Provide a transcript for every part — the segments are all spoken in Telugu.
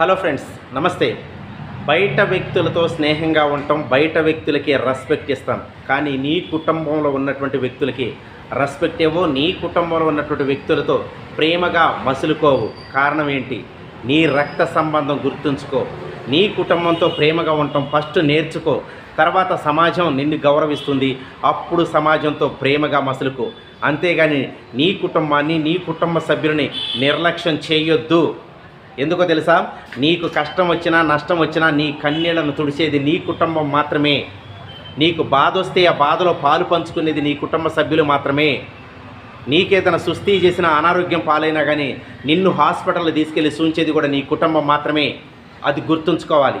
హలో ఫ్రెండ్స్ నమస్తే. బయట వ్యక్తులతో స్నేహంగా ఉండటం బయట వ్యక్తులకి రెస్పెక్ట్ ఇస్తాం. కానీ నీ కుటుంబంలో ఉన్నటువంటి వ్యక్తులకి రెస్పెక్ట్ ఏవో నీ కుటుంబంలో ఉన్నటువంటి వ్యక్తులతో ప్రేమగా మసులుకోవు. కారణం ఏంటి? నీ రక్త సంబంధం గుర్తుంచుకో. నీ కుటుంబంతో ప్రేమగా ఉండటం ఫస్ట్ నేర్చుకో. తర్వాత సమాజం నిన్ను గౌరవిస్తుంది. అప్పుడు సమాజంతో ప్రేమగా మసులుకో. అంతేగాని నీ కుటుంబాన్ని నీ కుటుంబ సభ్యులని నిర్లక్ష్యం చేయొద్దు. ఎందుకో తెలుసా? నీకు కష్టం వచ్చినా నష్టం వచ్చినా నీ కన్నీళ్ళను తుడిచేది నీ కుటుంబం మాత్రమే. నీకు బాధ వస్తే ఆ బాధలో పాలు పంచుకునేది నీ కుటుంబ సభ్యులు మాత్రమే. నీకేదైనా సుస్థి చేసిన అనారోగ్యం పాలైనా కానీ నిన్ను హాస్పిటల్ తీసుకెళ్ళి సూంచేది కూడా నీ కుటుంబం మాత్రమే. అది గుర్తుంచుకోవాలి.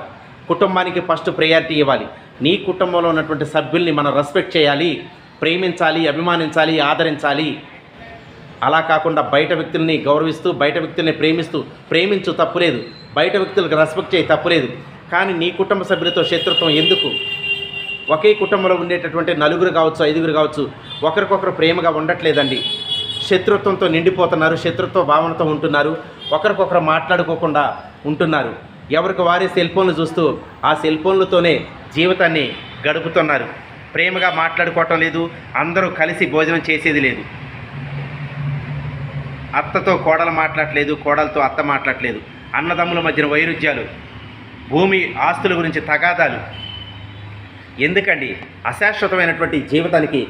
కుటుంబానికి ఫస్ట్ ప్రయారిటీ ఇవ్వాలి. నీ కుటుంబంలో ఉన్నటువంటి సభ్యుల్ని మనం రెస్పెక్ట్ చేయాలి ప్రేమించాలి అభిమానించాలి ఆదరించాలి. అలా కాకుండా బయట వ్యక్తుల్ని గౌరవిస్తూ బయట వ్యక్తుల్ని ప్రేమిస్తూ ప్రేమించు తప్పులేదు బయట వ్యక్తులకు రెస్పెక్ట్ చేయి తప్పులేదు కానీ నీ కుటుంబ సభ్యులతో శత్రుత్వం ఎందుకు? ఒకే కుటుంబంలో ఉండేటటువంటి నలుగురు కావచ్చు ఐదుగురు కావచ్చు ఒకరికొకరు ప్రేమగా ఉండట్లేదండి. శత్రుత్వంతో నిండిపోతున్నారు శత్రుత్వ భావనతో ఉంటున్నారు ఒకరికొకరు మాట్లాడుకోకుండా ఉంటున్నారు. ఎవరికి వారే సెల్ ఫోన్లు చూస్తూ ఆ సెల్ ఫోన్లతోనే జీవితాన్ని గడుపుతున్నారు. ప్రేమగా మాట్లాడుకోవటం లేదు అందరూ కలిసి భోజనం చేసేది లేదు. అత్తతో కోడలు మాట్లాడట్లేదు కోడలతో అత్త మాట్లాడలేదు. అన్నదమ్ముల మధ్యన వైరుధ్యాలు భూమి ఆస్తుల గురించి తగాదాలు. ఎందుకండి? అశాశ్వతమైనటువంటి జీవితానికి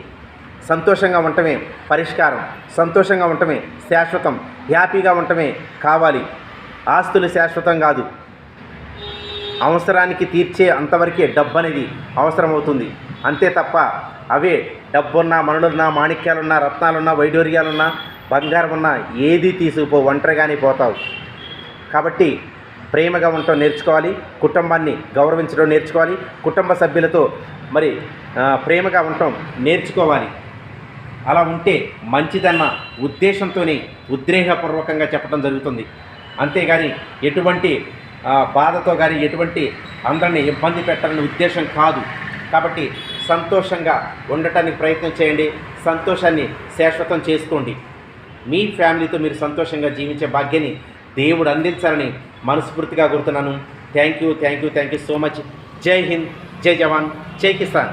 సంతోషంగా ఉండటమే పరిష్కారం సంతోషంగా ఉండటమే శాశ్వతం హ్యాపీగా ఉండటమే కావాలి. ఆస్తులు శాశ్వతం కాదు. అవసరానికి తీర్చే అంతవరకే డబ్బు అనేది అవసరమవుతుంది. అంతే తప్ప అవే డబ్బున్నా మనులున్నా మాణిక్యాలున్నా రత్నాలున్నా వైడూర్యాలున్నా బంగారం ఉన్నా ఏది తీసుకుపో ఒంటరిగానే పోతావు. కాబట్టి ప్రేమగా ఉండటం నేర్చుకోవాలి కుటుంబాన్ని గౌరవించడం నేర్చుకోవాలి కుటుంబ సభ్యులతో మరి ప్రేమగా ఉండటం నేర్చుకోవాలి. అలా ఉంటే మంచిదన్న ఉద్దేశంతోనే ఉద్రేకపూర్వకంగా చెప్పడం జరుగుతుంది. అంతేగాని ఎటువంటి బాధతో కానీ ఎటువంటి అందరిని ఇబ్బంది పెట్టాలనే ఉద్దేశం కాదు. కాబట్టి సంతోషంగా ఉండటానికి ప్రయత్నం చేయండి సంతోషాన్ని శాశ్వతం చేసుకోండి. మీ ఫ్యామిలీతో మీరు సంతోషంగా జీవించే భాగ్యాన్ని దేవుడు అందించాలని మనస్ఫూర్తిగా కోరుతున్నాను. Thank you thank you thank you so much Jai Hind Jai జవాన్ జై కిసాన్.